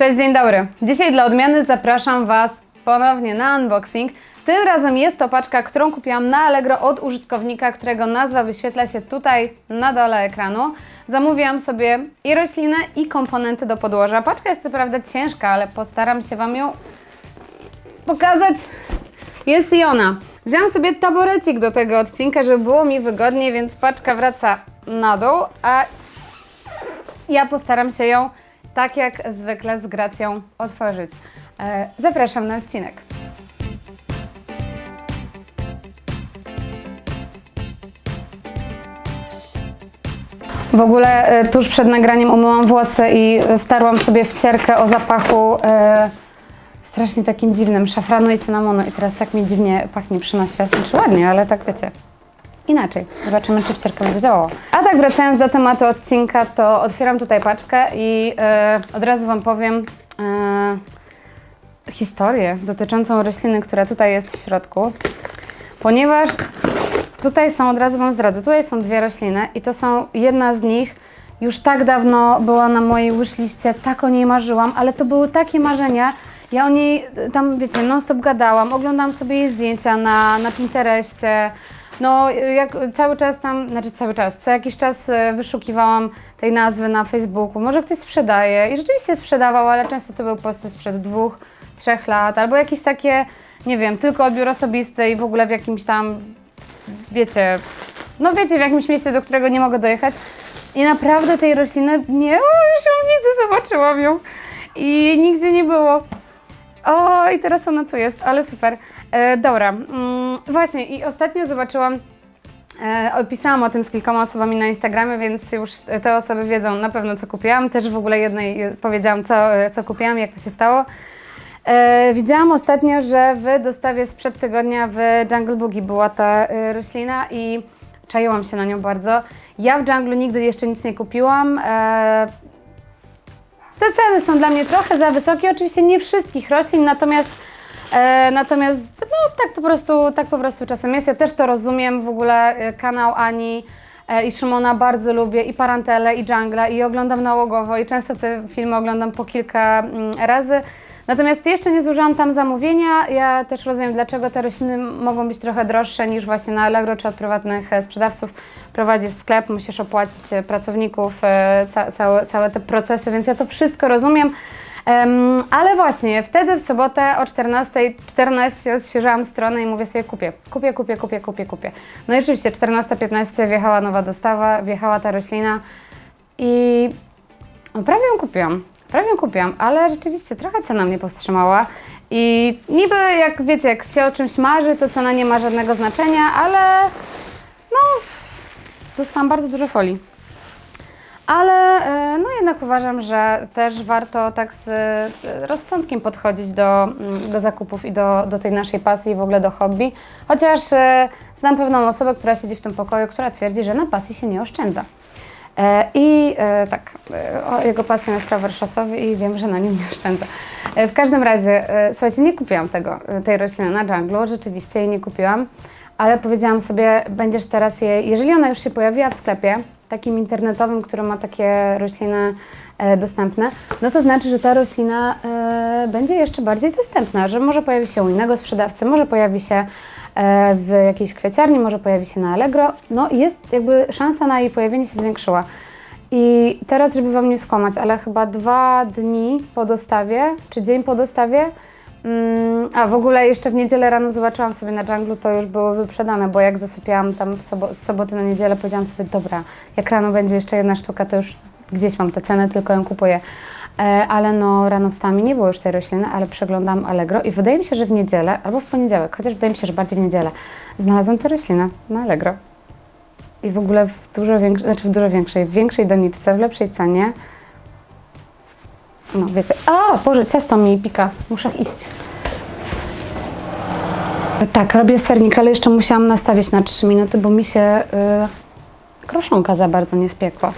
Cześć, dzień dobry. Dzisiaj dla odmiany zapraszam Was ponownie na unboxing. Tym razem jest to paczka, którą kupiłam na Allegro od użytkownika, którego nazwa wyświetla się tutaj na dole ekranu. Zamówiłam sobie i roślinę, i komponenty do podłoża. Paczka jest co prawda ciężka, ale postaram się Wam ją pokazać. Jest i ona. Wziąłam sobie taborecik do tego odcinka, żeby było mi wygodniej, więc paczka wraca na dół, a ja postaram się ją tak jak zwykle z gracją otworzyć. E, Zapraszam na odcinek. W ogóle e, tuż przed nagraniem umyłam włosy i wtarłam sobie wcierkę o zapachu e, strasznie takim dziwnym szafranu i cynamonu i teraz tak mi dziwnie pachnie przy nosie. Znaczy ładnie, ale tak wiecie, inaczej. Zobaczymy, czy wcierka będzie działała. A tak wracając do tematu odcinka, to otwieram tutaj paczkę i e, od razu Wam powiem e, historię dotyczącą rośliny, która tutaj jest w środku, ponieważ tutaj są, od razu Wam zdradzę, tutaj są dwie rośliny i to są, jedna z nich już tak dawno była na mojej wishliście, tak o niej marzyłam, ale to były takie marzenia, ja o niej e, tam, wiecie, non stop gadałam, oglądałam sobie jej zdjęcia na, na Pinterestie, no, jak cały czas tam, znaczy cały czas, co jakiś czas e, wyszukiwałam tej nazwy na Facebooku. Może ktoś sprzedaje i rzeczywiście sprzedawał, ale często to były posty sprzed dwóch, trzech lat, albo jakieś takie, nie wiem, tylko odbiór osobisty i w ogóle w jakimś tam, wiecie, no wiecie, w jakimś mieście, do którego nie mogę dojechać. I naprawdę tej rośliny, nie, o, już ją widzę, zobaczyłam ją. I nigdzie nie było. O, i teraz ona tu jest, ale super. E, dobra, mm, właśnie i ostatnio zobaczyłam, e, o tym z kilkoma osobami na Instagramie, więc już te osoby wiedzą na pewno, co kupiłam. Też w ogóle jednej e, powiedziałam, co, e, co kupiłam, jak to się stało. E, widziałam ostatnio, że w dostawie sprzed tygodnia w Jungle Boogie była ta e, roślina i czaiłam się na nią bardzo. Ja w Jungle nigdy jeszcze nic nie kupiłam. E, te ceny są dla mnie trochę za wysokie, oczywiście nie wszystkich roślin, natomiast, e, natomiast no, tak, po prostu, tak po prostu czasem jest. Ja też to rozumiem, w ogóle e, kanał Ani e, i Szymona bardzo lubię, i Parantele, i Jungle, i oglądam nałogowo, i często te filmy oglądam po kilka mm, razy. Natomiast jeszcze nie złożyłam tam zamówienia. Ja też rozumiem, dlaczego te rośliny mogą być trochę droższe niż właśnie na Allegro czy od prywatnych e, sprzedawców. Prowadzisz sklep, musisz opłacić e, pracowników, e, ca całe, całe te procesy, więc ja to wszystko rozumiem. Em, ale właśnie, wtedy w sobotę o 14.14 odświeżałam stronę i mówię sobie kupię, kupię, kupię, kupię, kupię, kupię. No i oczywiście 14.15 wjechała nowa dostawa, wjechała ta roślina i no, prawie ją kupiłam. Prawie ją kupiłam, ale rzeczywiście trochę cena mnie powstrzymała. I niby jak wiecie, jak się o czymś marzy, to cena nie ma żadnego znaczenia, ale no dostałam bardzo dużo folii. Ale e, no jednak uważam, że też warto tak z e, rozsądkiem podchodzić do, mm, do zakupów i do, do tej naszej pasji i w ogóle do hobby. Chociaż e, znam pewną osobę, która siedzi w tym pokoju, która twierdzi, że na pasji się nie oszczędza. E, I e, tak, e, jego pasją jest rower szosowy i wiem, że na nim nie oszczędza. W każdym razie, słuchajcie, nie kupiłam tego, tej rośliny na dżunglu, rzeczywiście jej nie kupiłam, ale powiedziałam sobie, będziesz teraz jej, jeżeli ona już się pojawiła w sklepie, takim internetowym, który ma takie rośliny dostępne, no to znaczy, że ta roślina będzie jeszcze bardziej dostępna, że może pojawi się u innego sprzedawcy, może pojawi się w jakiejś kwieciarni, może pojawi się na Allegro. No jest jakby szansa na jej pojawienie się zwiększyła. I teraz, żeby Wam nie skłamać, ale chyba dwa dni po dostawie, czy dzień po dostawie, mm, a w ogóle jeszcze w niedzielę rano zobaczyłam sobie na Junglu, to już było wyprzedane, bo jak zasypiałam tam z soboty na niedzielę, powiedziałam sobie, dobra, jak rano będzie jeszcze jedna sztuka, to już gdzieś mam tę cenę, tylko ją kupuję. E, ale no rano wstałam nie było już tej rośliny, ale przeglądam Allegro i wydaje mi się, że w niedzielę, albo w poniedziałek, chociaż wydaje mi się, że bardziej w niedzielę, znalazłam tę roślinę na Allegro. I w ogóle w dużo większej, znaczy w dużo większej, w większej doniczce, w lepszej cenie. No wiecie, a Boże, ciasto mi pika, muszę iść. Tak, robię sernik, ale jeszcze musiałam nastawić na 3 minuty, bo mi się y, kroszonka za bardzo nie spiekła.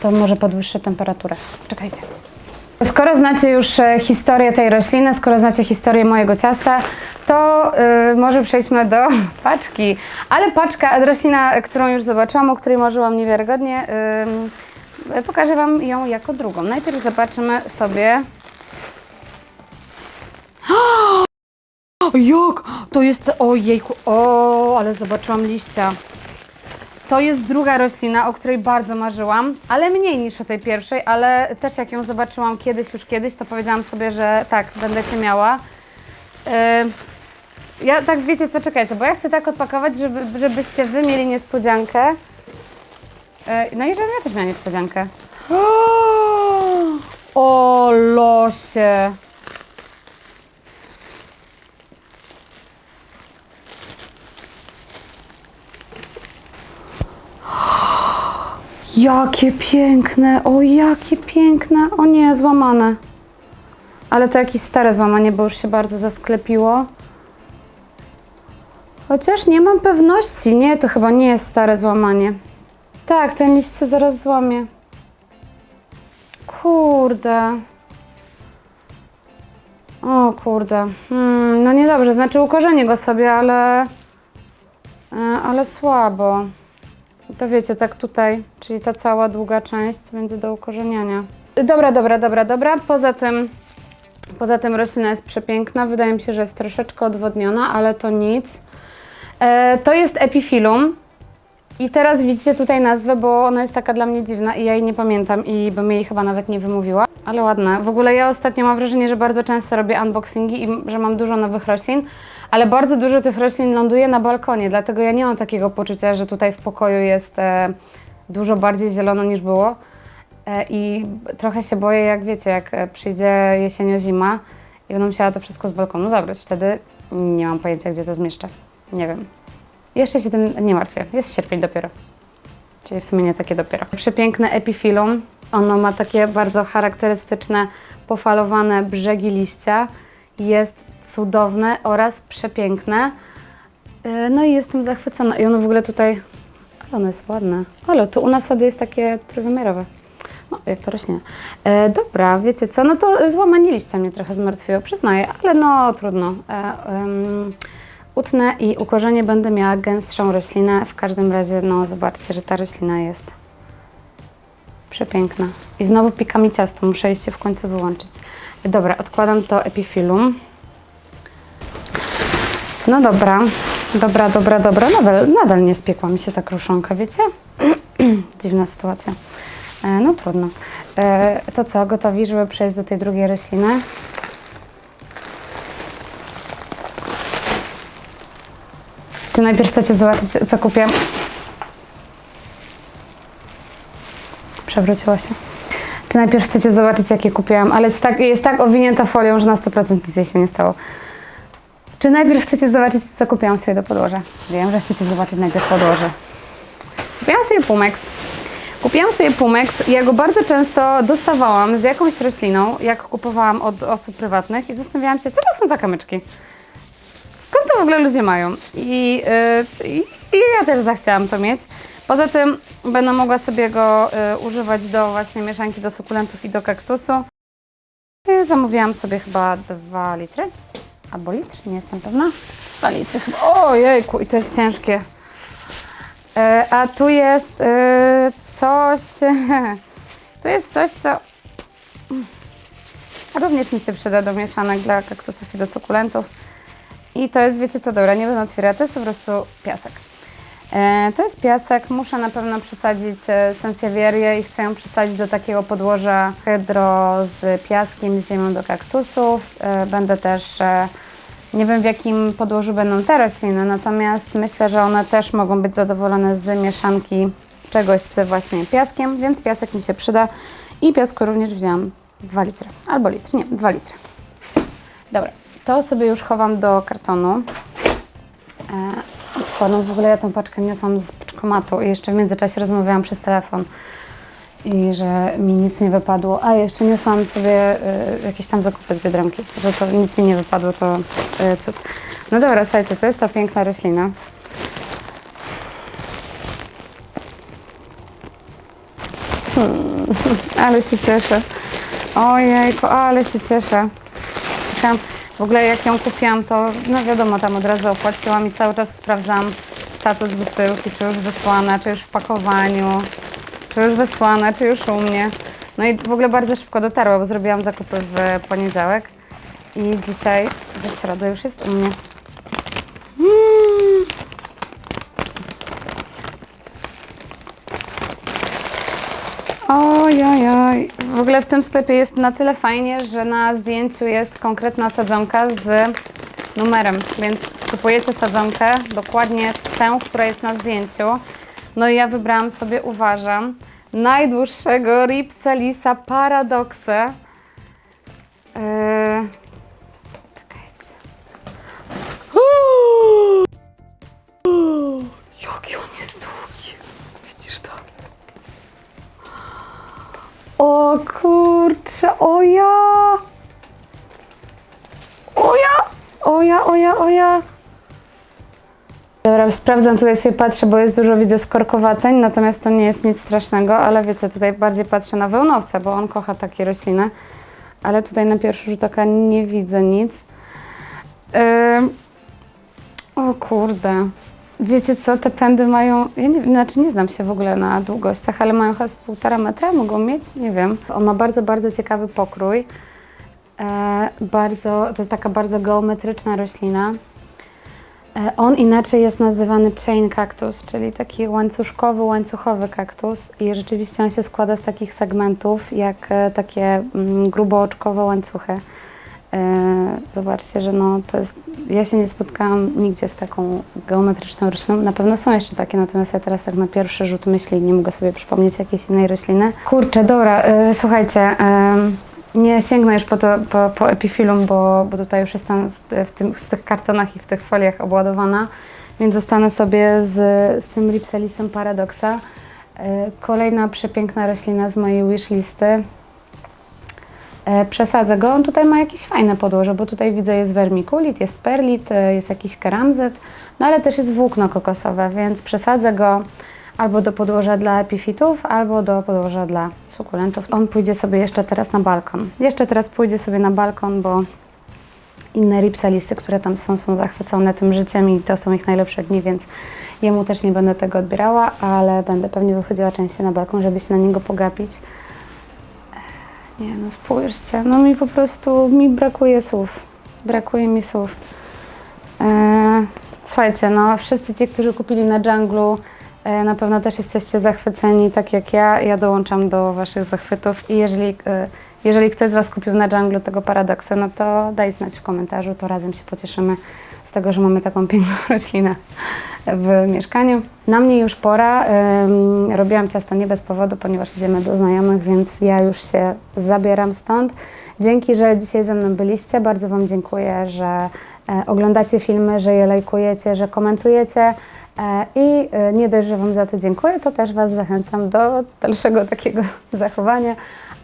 To może podwyższę temperaturę. Czekajcie. Skoro znacie już e, historię tej rośliny, skoro znacie historię mojego ciasta, to yy, może przejdźmy do paczki. Ale paczka, e, roślina, którą już zobaczyłam, o której marzyłam niewiarygodnie, yy, pokażę Wam ją jako drugą. Najpierw zobaczymy sobie... O, jak? To jest... Ojejku, o, ale zobaczyłam liścia. To jest druga roślina, o której bardzo marzyłam, ale mniej niż o tej pierwszej, ale też jak ją zobaczyłam kiedyś, już kiedyś, to powiedziałam sobie, że tak, będę Cię miała. Yy, ja tak, wiecie co, czekajcie, bo ja chcę tak odpakować, żeby, żebyście Wy mieli niespodziankę. Yy, no i żebym ja też miała niespodziankę. O losie! Jakie piękne, o jakie piękne, o nie, złamane. Ale to jakieś stare złamanie, bo już się bardzo zasklepiło. Chociaż nie mam pewności, nie, to chyba nie jest stare złamanie. Tak, ten liść się zaraz złamie. Kurde. O kurde. Hmm, no niedobrze, znaczy ukorzenię go sobie, ale... e, Ale słabo. To wiecie, tak tutaj, czyli ta cała długa część będzie do ukorzeniania. Dobra, dobra, dobra, dobra. Poza tym, poza tym roślina jest przepiękna. Wydaje mi się, że jest troszeczkę odwodniona, ale to nic. E, to jest epifilum. I teraz widzicie tutaj nazwę, bo ona jest taka dla mnie dziwna i ja jej nie pamiętam i bym jej chyba nawet nie wymówiła. Ale ładna. W ogóle ja ostatnio mam wrażenie, że bardzo często robię unboxingi i że mam dużo nowych roślin, ale bardzo dużo tych roślin ląduje na balkonie, dlatego ja nie mam takiego poczucia, że tutaj w pokoju jest e, dużo bardziej zielono niż było. E, I trochę się boję, jak wiecie, jak e, przyjdzie jesienio zima i będę musiała to wszystko z balkonu zabrać. Wtedy nie mam pojęcia, gdzie to zmieszczę. Nie wiem. Jeszcze się tym nie martwię. Jest sierpień dopiero. Czyli w sumie nie takie dopiero. Przepiękne epifilum. Ono ma takie bardzo charakterystyczne, pofalowane brzegi liścia. Jest cudowne oraz przepiękne. Yy, No i jestem zachwycona. I ono w ogóle tutaj... Ale ono jest ładne. Ale to u nas sady jest takie trójwymiarowe. No, jak to rośnie. E, dobra, wiecie co, no to złamanie liścia mnie trochę zmartwiło, przyznaję, ale no trudno. E, em, utnę i ukorzenie będę miała gęstszą roślinę. W każdym razie, no zobaczcie, że ta roślina jest przepiękna. I znowu pika mi ciasto, muszę je się w końcu wyłączyć. Dobra, odkładam to epifilum. No dobra, dobra, dobra, dobra. Nadal, nadal nie spiekła mi się ta kruszonka, wiecie? Dziwna sytuacja. E, no trudno. E, to co, gotowi, żeby przejść do tej drugiej rośliny? Czy najpierw chcecie zobaczyć, co kupiłam? Przewróciła się. Czy najpierw chcecie zobaczyć, jakie kupiłam? Ale jest tak, jest tak owinięta folią, że na 100% nic się nie stało. Czy najpierw chcecie zobaczyć, co kupiłam sobie do podłoża? Wiem, że chcecie zobaczyć najpierw podłoże. Kupiłam sobie Pumex. Kupiłam sobie Pumex. Ja go bardzo często dostawałam z jakąś rośliną, jak kupowałam od osób prywatnych i zastanawiałam się, co to są za kamyczki. Skąd to w ogóle ludzie mają? I, yy, i, i ja też zachciałam to mieć. Poza tym będę mogła sobie go y, używać do właśnie mieszanki do sukulentów i do kaktusu. Y, zamówiłam sobie chyba 2 litry. Albo litr? Nie jestem pewna. 2 litry chyba. Ojejku, i to jest ciężkie. E, a tu jest e, coś. tu jest coś, co również mi się przyda do mieszanek dla kaktusów i do sukulentów. I to jest, wiecie co, dobra, nie będę otwierała, to jest po prostu piasek. E, to jest piasek, muszę na pewno przesadzić e, sensiawierię i chcę ją przesadzić do takiego podłoża hydro z piaskiem, z ziemią do kaktusów. E, będę też nie wiem w jakim podłożu będą te rośliny, natomiast myślę, że one też mogą być zadowolone z mieszanki czegoś z właśnie piaskiem, więc piasek mi się przyda. I piasku również wzięłam 2 litry, albo litr, nie, 2 litry. Dobra, to sobie już chowam do kartonu. Odkładam, w ogóle ja tą paczkę niosłam z paczkomatu i jeszcze w międzyczasie rozmawiałam przez telefon i że mi nic nie wypadło. A jeszcze niosłam sobie y, jakieś tam zakupy z Biedronki, że to nic mi nie wypadło, to y, cud. No dobra, słuchajcie, to jest ta piękna roślina. Hmm, ale się cieszę. Ojejku, ale się cieszę. Czekam. W ogóle jak ją kupiłam, to no wiadomo, tam od razu opłaciłam i cały czas sprawdzam status wysyłki, czy już wysłana, czy już w pakowaniu czy już wysłane, czy już u mnie. No i w ogóle bardzo szybko dotarło, bo zrobiłam zakupy w poniedziałek. I dzisiaj do środy już jest u mnie. Mm. Ojojoj. W ogóle w tym sklepie jest na tyle fajnie, że na zdjęciu jest konkretna sadzonka z numerem, więc kupujecie sadzonkę, dokładnie tę, która jest na zdjęciu. No i ja wybrałam sobie, uważam, najdłuższego Ripsalisa Paradoxe. Eee, kurczę, o ja! O ja! O ja, o ja, o ja! Dobra, sprawdzam, tutaj sobie patrzę, bo jest dużo, widzę, skorkowaceń, natomiast to nie jest nic strasznego, ale wiecie, tutaj bardziej patrzę na wełnowca, bo on kocha takie rośliny, ale tutaj na pierwszy rzut oka nie widzę nic. Ym, o kurde. Wiecie co, te pędy mają, ja nie, znaczy nie znam się w ogóle na długościach, ale mają chyba z półtora metra, mogą mieć, nie wiem. On ma bardzo, bardzo ciekawy pokrój. E, bardzo, to jest taka bardzo geometryczna roślina. E, on inaczej jest nazywany chain cactus, czyli taki łańcuszkowy, łańcuchowy kaktus i rzeczywiście on się składa z takich segmentów, jak e, takie mm, grubooczkowe łańcuchy. E, Zobaczcie, że no to jest. Ja się nie spotkałam nigdzie z taką geometryczną rośliną. Na pewno są jeszcze takie, natomiast ja teraz tak na pierwszy rzut myśli nie mogę sobie przypomnieć jakiejś innej rośliny. Kurczę, dobra, e, słuchajcie. e, nie sięgnę już po, to, po, po epifilum, bo, bo tutaj już jestem w, tym, w tych kartonach i w tych foliach obładowana, więc zostanę sobie z, z tym Ripsalisem Paradoxa. Kolejna przepiękna roślina z mojej wishlisty. E, Przesadzę go. On tutaj ma jakieś fajne podłoże, bo tutaj widzę jest wermikulit, jest perlit, e, jest jakiś keramzyt, no ale też jest włókno kokosowe, więc przesadzę go albo do podłoża dla epifitów, albo do podłoża dla sukulentów. On pójdzie sobie jeszcze teraz na balkon. Jeszcze teraz pójdzie sobie na balkon, bo inne ripsalisy, które tam są, są zachwycone tym życiem i to są ich najlepsze dni, więc jemu też nie będę tego odbierała, ale będę pewnie wychodziła częściej na balkon, żeby się na niego pogapić. Nie no, spójrzcie, no mi po prostu, mi brakuje słów. Brakuje mi słów. Eee, słuchajcie, no wszyscy ci, którzy kupili na Junglu, e, na pewno też jesteście zachwyceni, tak jak ja. Ja dołączam do waszych zachwytów i jeżeli, e, jeżeli ktoś z was kupił na Junglu tego paradoksa, no to daj znać w komentarzu, to razem się pocieszymy tego, że mamy taką piękną roślinę w mieszkaniu. Na mnie już pora. Robiłam ciasto nie bez powodu, ponieważ idziemy do znajomych, więc ja już się zabieram stąd. Dzięki, że dzisiaj ze mną byliście. Bardzo Wam dziękuję, że e, oglądacie filmy, że je lajkujecie, że komentujecie. E, I e, nie dość, że Wam za to dziękuję, to też Was zachęcam do dalszego takiego zachowania.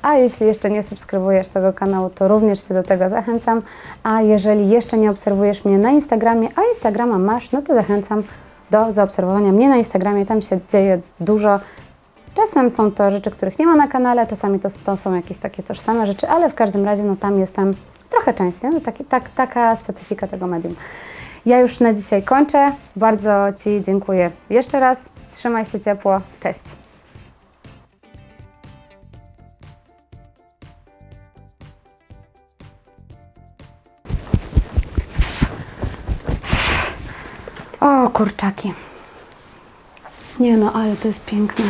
A jeśli jeszcze nie subskrybujesz tego kanału, to również Cię do tego zachęcam. A jeżeli jeszcze nie obserwujesz mnie na Instagramie, a Instagrama masz, no to zachęcam do zaobserwowania mnie na Instagramie. Tam się dzieje dużo. Czasem są to rzeczy, których nie ma na kanale, czasami to, to są jakieś takie tożsame rzeczy, ale w każdym razie no, tam jestem trochę częściej. No, taki, tak, taka specyfika tego medium. Ja już na dzisiaj kończę. Bardzo Ci dziękuję jeszcze raz. Trzymaj się ciepło. Cześć. Kurczaki. Nie no, ale to jest piękne.